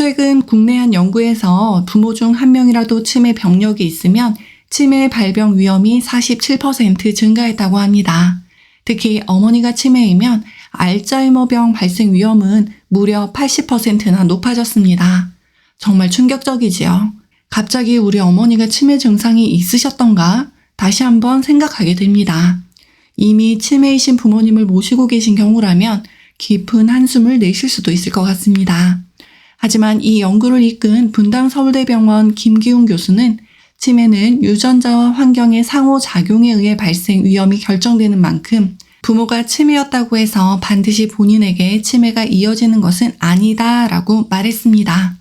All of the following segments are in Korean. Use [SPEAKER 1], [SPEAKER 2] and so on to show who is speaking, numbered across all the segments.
[SPEAKER 1] 최근 국내 한 연구에서 부모 중 한 명이라도 치매 병력이 있으면 치매 발병 위험이 47% 증가했다고 합니다. 특히 어머니가 치매이면 알츠하이머병 발생 위험은 무려 80%나 높아졌습니다. 정말 충격적이지요. 갑자기 우리 어머니가 치매 증상이 있으셨던가 다시 한번 생각하게 됩니다. 이미 치매이신 부모님을 모시고 계신 경우라면 깊은 한숨을 내쉴 수도 있을 것 같습니다. 하지만 이 연구를 이끈 분당 서울대병원 김기훈 교수는 치매는 유전자와 환경의 상호작용에 의해 발생 위험이 결정되는 만큼 부모가 치매였다고 해서 반드시 본인에게 치매가 이어지는 것은 아니다 라고 말했습니다.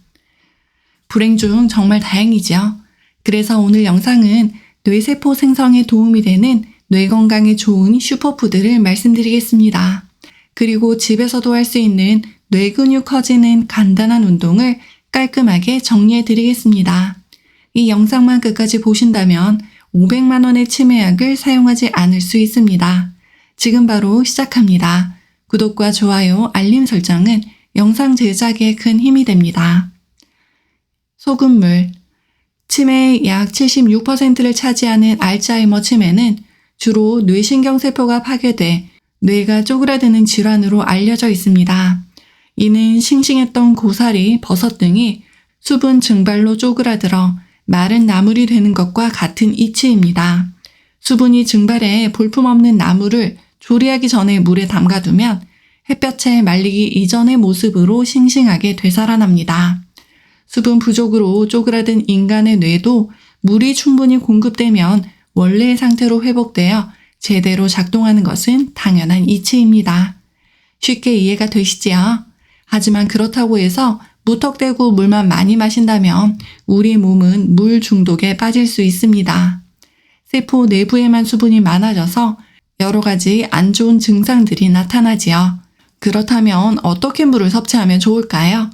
[SPEAKER 1] 불행 중 정말 다행이죠. 그래서 오늘 영상은 뇌세포 생성에 도움이 되는 뇌 건강에 좋은 슈퍼푸드를 말씀드리겠습니다. 그리고 집에서도 할 수 있는 뇌근육 커지는 간단한 운동을 깔끔하게 정리해 드리겠습니다. 이 영상만 끝까지 보신다면 500만원의 치매약을 사용하지 않을 수 있습니다. 지금 바로 시작합니다. 구독과 좋아요, 알림 설정은 영상 제작에 큰 힘이 됩니다. 소금물. 치매의 약 76%를 차지하는 알츠하이머 치매는 주로 뇌신경세포가 파괴돼 뇌가 쪼그라드는 질환으로 알려져 있습니다. 이는 싱싱했던 고사리, 버섯 등이 수분 증발로 쪼그라들어 마른 나물이 되는 것과 같은 이치입니다. 수분이 증발해 볼품없는 나물을 조리하기 전에 물에 담가두면 햇볕에 말리기 이전의 모습으로 싱싱하게 되살아납니다. 수분 부족으로 쪼그라든 인간의 뇌도 물이 충분히 공급되면 원래의 상태로 회복되어 제대로 작동하는 것은 당연한 이치입니다. 쉽게 이해가 되시지요? 하지만 그렇다고 해서 무턱대고 물만 많이 마신다면 우리 몸은 물 중독에 빠질 수 있습니다. 세포 내부에만 수분이 많아져서 여러 가지 안 좋은 증상들이 나타나지요. 그렇다면 어떻게 물을 섭취하면 좋을까요?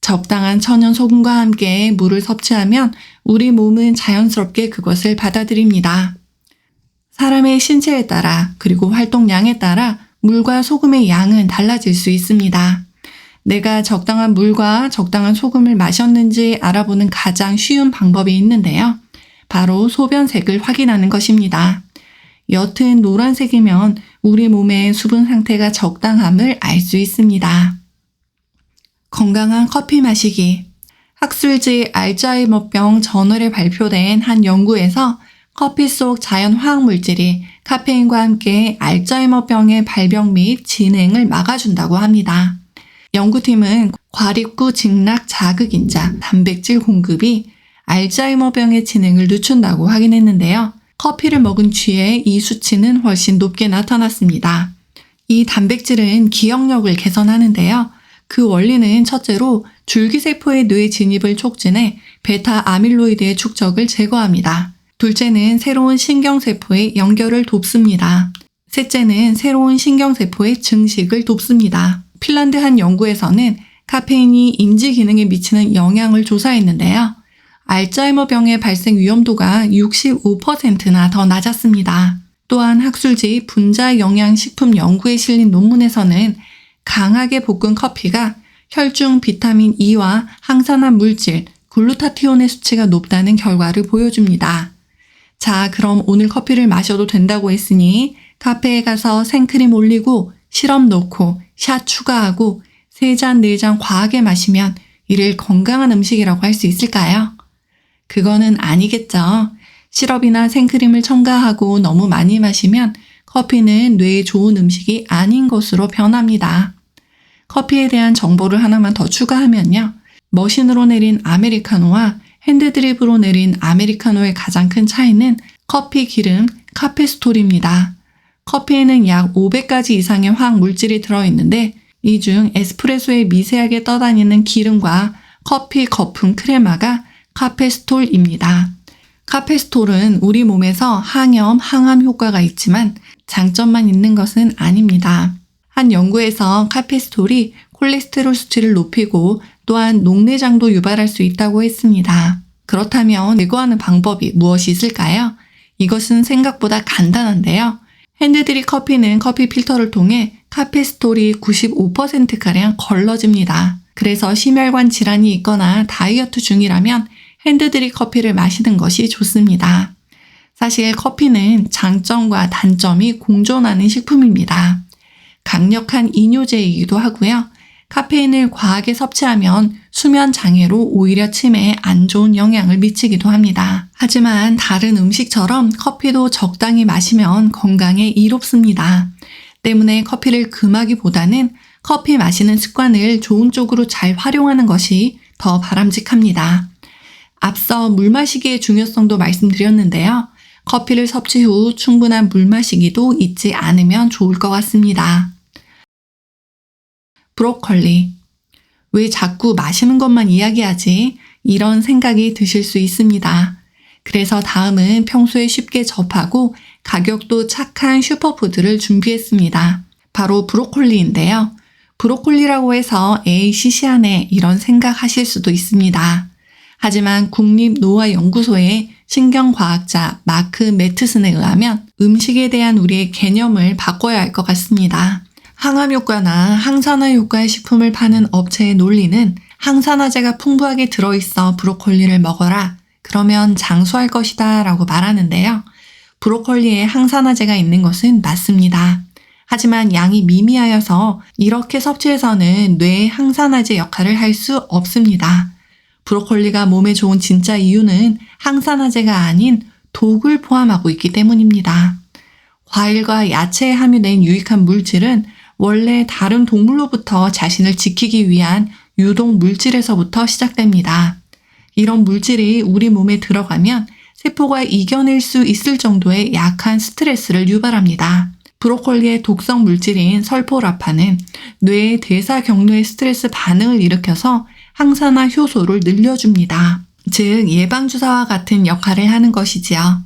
[SPEAKER 1] 적당한 천연 소금과 함께 물을 섭취하면 우리 몸은 자연스럽게 그것을 받아들입니다. 사람의 신체에 따라 그리고 활동량에 따라 물과 소금의 양은 달라질 수 있습니다. 내가 적당한 물과 적당한 소금을 마셨는지 알아보는 가장 쉬운 방법이 있는데요. 바로 소변색을 확인하는 것입니다. 옅은 노란색이면 우리 몸의 수분 상태가 적당함을 알 수 있습니다. 건강한 커피 마시기. 학술지 알츠하이머병 저널에 발표된 한 연구에서 커피 속 자연 화학 물질이 카페인과 함께 알츠하이머병의 발병 및 진행을 막아준다고 합니다. 연구팀은 과립구 직락 자극인자 단백질 공급이 알츠하이머병의 진행을 늦춘다고 확인했는데요. 커피를 먹은 뒤에 이 수치는 훨씬 높게 나타났습니다. 이 단백질은 기억력을 개선하는데요. 그 원리는 첫째로 줄기세포의 뇌 진입을 촉진해 베타 아밀로이드의 축적을 제거합니다. 둘째는 새로운 신경세포의 연결을 돕습니다. 셋째는 새로운 신경세포의 증식을 돕습니다. 핀란드 한 연구에서는 카페인이 인지 기능에 미치는 영향을 조사했는데요. 알츠하이머 병의 발생 위험도가 65%나 더 낮았습니다. 또한 학술지 분자 영양식품 연구에 실린 논문에서는 강하게 볶은 커피가 혈중 비타민 E와 항산화 물질 글루타티온의 수치가 높다는 결과를 보여줍니다. 자, 그럼 오늘 커피를 마셔도 된다고 했으니 카페에 가서 생크림 올리고 시럽 넣고 샷 추가하고 세 잔, 네잔 과하게 마시면 이를 건강한 음식이라고 할 수 있을까요? 그거는 아니겠죠. 시럽이나 생크림을 첨가하고 너무 많이 마시면 커피는 뇌에 좋은 음식이 아닌 것으로 변합니다. 커피에 대한 정보를 하나만 더 추가하면요. 머신으로 내린 아메리카노와 핸드드립으로 내린 아메리카노의 가장 큰 차이는 커피 기름 카페스톨입니다. 커피에는 약 500가지 이상의 화학 물질이 들어있는데 이 중 에스프레소에 미세하게 떠다니는 기름과 커피 거품 크레마가 카페스톨입니다. 카페스톨은 우리 몸에서 항염, 항암 효과가 있지만 장점만 있는 것은 아닙니다. 한 연구에서 카페스톨이 콜레스테롤 수치를 높이고 또한 녹내장도 유발할 수 있다고 했습니다. 그렇다면 제거하는 방법이 무엇이 있을까요? 이것은 생각보다 간단한데요. 핸드드립 커피는 커피 필터를 통해 카페스톨이 95%가량 걸러집니다. 그래서 심혈관 질환이 있거나 다이어트 중이라면 핸드드립 커피를 마시는 것이 좋습니다. 사실 커피는 장점과 단점이 공존하는 식품입니다. 강력한 이뇨제이기도 하고요. 카페인을 과하게 섭취하면 수면 장애로 오히려 치매에 안 좋은 영향을 미치기도 합니다. 하지만 다른 음식처럼 커피도 적당히 마시면 건강에 이롭습니다. 때문에 커피를 금하기보다는 커피 마시는 습관을 좋은 쪽으로 잘 활용하는 것이 더 바람직합니다. 앞서 물 마시기의 중요성도 말씀드렸는데요. 커피를 섭취 후 충분한 물 마시기도 잊지 않으면 좋을 것 같습니다. 브로콜리. 왜 자꾸 마시는 것만 이야기하지? 이런 생각이 드실 수 있습니다. 그래서 다음은 평소에 쉽게 접하고 가격도 착한 슈퍼푸드를 준비했습니다. 바로 브로콜리인데요. 브로콜리라고 해서 에이 시시하네 이런 생각하실 수도 있습니다. 하지만 국립노화연구소의 신경과학자 마크 매트슨에 의하면 음식에 대한 우리의 개념을 바꿔야 할 것 같습니다. 항암 효과나 항산화 효과의 식품을 파는 업체의 논리는 항산화제가 풍부하게 들어있어 브로콜리를 먹어라. 그러면 장수할 것이다 라고 말하는데요. 브로콜리에 항산화제가 있는 것은 맞습니다. 하지만 양이 미미하여서 이렇게 섭취해서는 뇌의 항산화제 역할을 할 수 없습니다. 브로콜리가 몸에 좋은 진짜 이유는 항산화제가 아닌 독을 포함하고 있기 때문입니다. 과일과 야채에 함유된 유익한 물질은 원래 다른 동물로부터 자신을 지키기 위한 유독 물질에서부터 시작됩니다. 이런 물질이 우리 몸에 들어가면 세포가 이겨낼 수 있을 정도의 약한 스트레스를 유발합니다. 브로콜리의 독성 물질인 설포라파는 뇌의 대사 경로의 스트레스 반응을 일으켜서 항산화 효소를 늘려줍니다. 즉, 예방주사와 같은 역할을 하는 것이지요.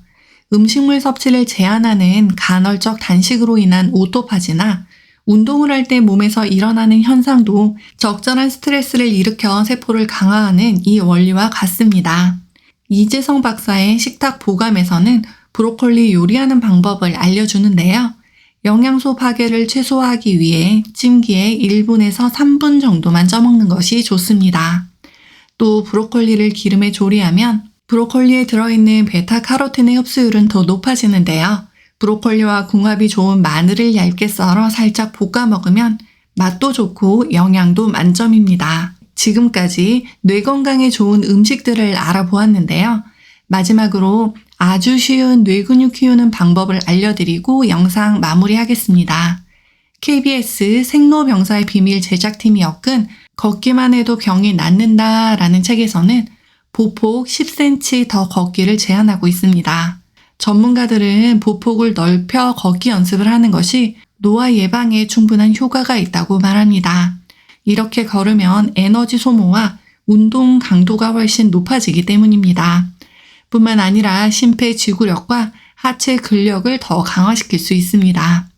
[SPEAKER 1] 음식물 섭취를 제한하는 간헐적 단식으로 인한 오토파지나 운동을 할 때 몸에서 일어나는 현상도 적절한 스트레스를 일으켜 세포를 강화하는 이 원리와 같습니다. 이재성 박사의 식탁 보감에서는 브로콜리 요리하는 방법을 알려주는데요. 영양소 파괴를 최소화하기 위해 찜기에 1분에서 3분 정도만 쪄먹는 것이 좋습니다. 또 브로콜리를 기름에 조리하면 브로콜리에 들어있는 베타카로틴의 흡수율은 더 높아지는데요. 브로콜리와 궁합이 좋은 마늘을 얇게 썰어 살짝 볶아 먹으면 맛도 좋고 영양도 만점입니다. 지금까지 뇌 건강에 좋은 음식들을 알아보았는데요. 마지막으로 아주 쉬운 뇌 근육 키우는 방법을 알려드리고 영상 마무리하겠습니다. KBS 생로병사의 비밀 제작팀이 엮은 걷기만 해도 병이 낫는다 라는 책에서는 보폭 10cm 더 걷기를 제안하고 있습니다. 전문가들은 보폭을 넓혀 걷기 연습을 하는 것이 노화 예방에 충분한 효과가 있다고 말합니다. 이렇게 걸으면 에너지 소모와 운동 강도가 훨씬 높아지기 때문입니다. 뿐만 아니라 심폐 지구력과 하체 근력을 더 강화시킬 수 있습니다.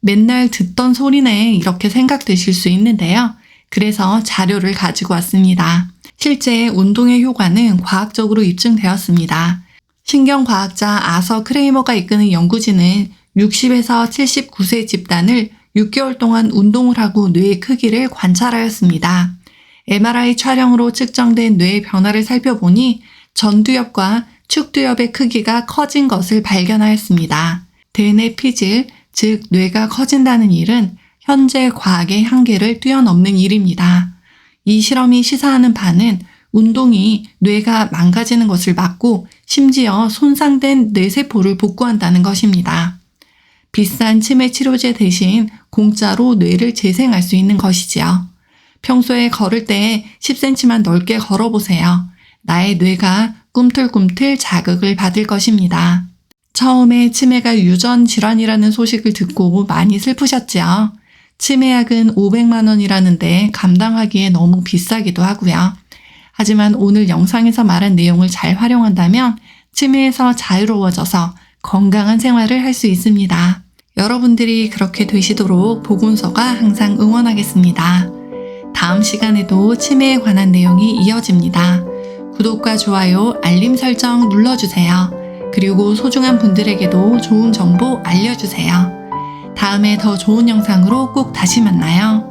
[SPEAKER 1] 맨날 듣던 소리네 이렇게 생각되실 수 있는데요. 그래서 자료를 가지고 왔습니다. 실제 운동의 효과는 과학적으로 입증되었습니다. 신경과학자 아서 크레이머가 이끄는 연구진은 60에서 79세 집단을 6개월 동안 운동을 하고 뇌의 크기를 관찰하였습니다. MRI 촬영으로 측정된 뇌의 변화를 살펴보니 전두엽과 축두엽의 크기가 커진 것을 발견하였습니다. 대뇌 피질, 즉 뇌가 커진다는 일은 현재 과학의 한계를 뛰어넘는 일입니다. 이 실험이 시사하는 바는 운동이 뇌가 망가지는 것을 막고 심지어 손상된 뇌세포를 복구한다는 것입니다. 비싼 치매 치료제 대신 공짜로 뇌를 재생할 수 있는 것이지요. 평소에 걸을 때 10cm만 넓게 걸어보세요. 나의 뇌가 꿈틀꿈틀 자극을 받을 것입니다. 처음에 치매가 유전 질환이라는 소식을 듣고 많이 슬프셨지요. 치매약은 500만 원이라는데 감당하기에 너무 비싸기도 하고요. 하지만 오늘 영상에서 말한 내용을 잘 활용한다면 치매에서 자유로워져서 건강한 생활을 할 수 있습니다. 여러분들이 그렇게 되시도록 보건소가 항상 응원하겠습니다. 다음 시간에도 치매에 관한 내용이 이어집니다. 구독과 좋아요, 알림 설정 눌러주세요. 그리고 소중한 분들에게도 좋은 정보 알려주세요. 다음에 더 좋은 영상으로 꼭 다시 만나요.